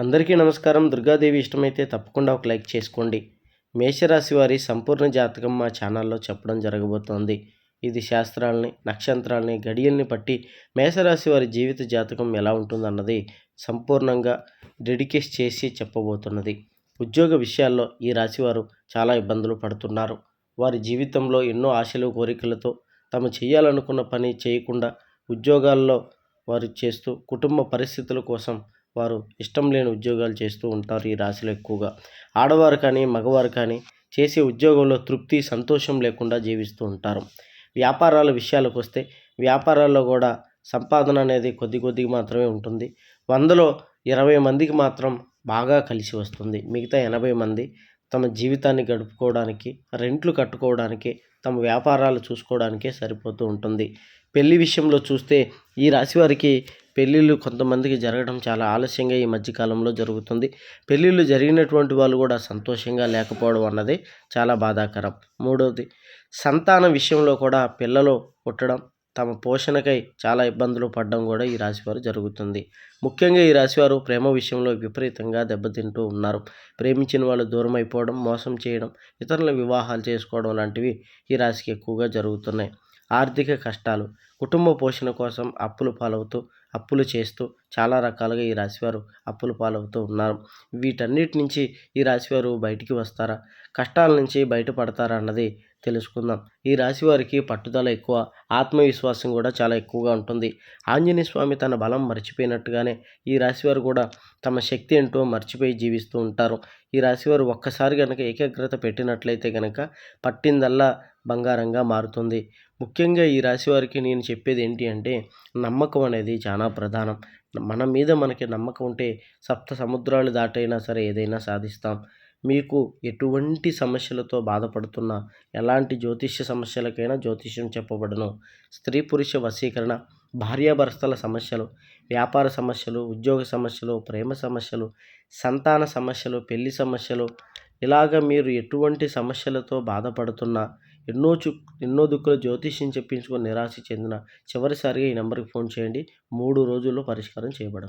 అందరికీ నమస్కారం. దుర్గాదేవి ఇష్టమైతే తప్పకుండా ఒక లైక్ చేసుకోండి. మేషరాశి వారి సంపూర్ణ జాతకం మా ఛానల్లో చెప్పడం జరగబోతోంది. ఇది శాస్త్రాలని నక్షత్రాలని గడియల్ని బట్టి మేషరాశి వారి జీవిత జాతకం ఎలా ఉంటుందన్నది సంపూర్ణంగా డెడికేట్ చేసి చెప్పబోతున్నది. ఉద్యోగ విషయాల్లో ఈ రాశివారు చాలా ఇబ్బందులు పడుతున్నారు. వారి జీవితంలో ఎన్నో ఆశలు కోరికలతో తమ చేయాలనుకున్న పని చేయకుండా ఉద్యోగాల్లో వారు చేస్తూ కుటుంబ పరిస్థితుల కోసం వారు ఇష్టం లేని ఉద్యోగాలు చేస్తూ ఉంటారు ఈ రాశిలో ఎక్కువగా. ఆడవారు కానీ మగవారు కానీ చేసే ఉద్యోగంలో తృప్తి సంతోషం లేకుండా జీవిస్తూ ఉంటారు. వ్యాపారాల విషయాలకు వస్తే వ్యాపారాల్లో కూడా సంపాదన అనేది కొద్ది కొద్దిగా మాత్రమే ఉంటుంది. వందలో ఇరవై మందికి మాత్రం బాగా కలిసి వస్తుంది. మిగతా ఎనభై మంది తమ జీవితాన్ని గడుపుకోవడానికి రెంట్లు కట్టుకోవడానికి తమ వ్యాపారాలు చూసుకోవడానికే సరిపోతూ ఉంటుంది. పెళ్ళి విషయంలో చూస్తే ఈ రాశి వారికి పెళ్ళిళ్ళు కొంతమందికి జరగడం చాలా ఆలస్యంగా ఈ మధ్యకాలంలో జరుగుతుంది. పెళ్ళిళ్ళు జరిగినటువంటి వాళ్ళు కూడా సంతోషంగా లేకపోవడం అన్నది చాలా బాధాకరం. మూడవది సంతాన విషయంలో కూడా పిల్లలు పుట్టడం తమ పోషణకై చాలా ఇబ్బందులు పడడం కూడా ఈ రాశివారు జరుగుతుంది. ముఖ్యంగా ఈ రాశివారు ప్రేమ విషయంలో విపరీతంగా దెబ్బతింటూ ఉన్నారు. ప్రేమించిన వాళ్ళు దూరం అయిపోవడం మోసం చేయడం ఇతరుల వివాహాలు చేసుకోవడం లాంటివి ఈ రాశికి ఎక్కువగా జరుగుతున్నాయి. ఆర్థిక కష్టాలు కుటుంబ పోషణ కోసం అప్పులు పాలవుతూ అప్పులు చేస్తూ చాలా రకాలుగా ఈ రాశివారు అప్పులు పాలవుతూ ఉన్నారు. వీటన్నిటి నుంచి ఈ రాశివారు బయటికి వస్తారా? కష్టాల నుంచి బయటపడతారా అన్నది తెలుసుకుందాం. ఈ రాశి వారికి పట్టుదల ఎక్కువ ఆత్మవిశ్వాసం కూడా చాలా ఎక్కువగా ఉంటుంది. ఆంజనేయ స్వామి తన బలం మర్చిపోయినట్టుగానే ఈ రాశివారు కూడా తమ శక్తి ఏంటో మర్చిపోయి జీవిస్తూ ఉంటారు. ఈ రాశివారు ఒక్కసారి కనుక ఏకాగ్రత పెట్టినట్లయితే కనుక పట్టిందల్లా బంగారంగా మారుతుంది. ముఖ్యంగా ఈ రాశి వారికి నేను చెప్పేది ఏంటి అంటే నమ్మకం అనేది చాలా ప్రధానం. మన మీద మనకి నమ్మకం ఉంటే సప్త సముద్రాలు దాటైనా సరే ఏదైనా సాధిస్తాం. మీకు ఎటువంటి సమస్యలతో బాధపడుతున్నా ఎలాంటి జ్యోతిష్య సమస్యలకైనా జ్యోతిష్యం చెప్పబడను. స్త్రీ పురుష వశీకరణ భార్యాభర్తల సమస్యలు వ్యాపార సమస్యలు ఉద్యోగ సమస్యలు ప్రేమ సమస్యలు సంతాన సమస్యలు పెళ్ళి సమస్యలు. ఇలాగ మీరు ఎటువంటి సమస్యలతో బాధపడుతున్నా ఎన్నో చు ఎన్నో దుక్కులు జ్యోతిష్యం చెప్పించుకొని నిరాశ చెందిన చివరిసారిగా ఈ నెంబర్కి ఫోన్ చేయండి. మూడు రోజుల్లో పరిష్కారం చేయబడను.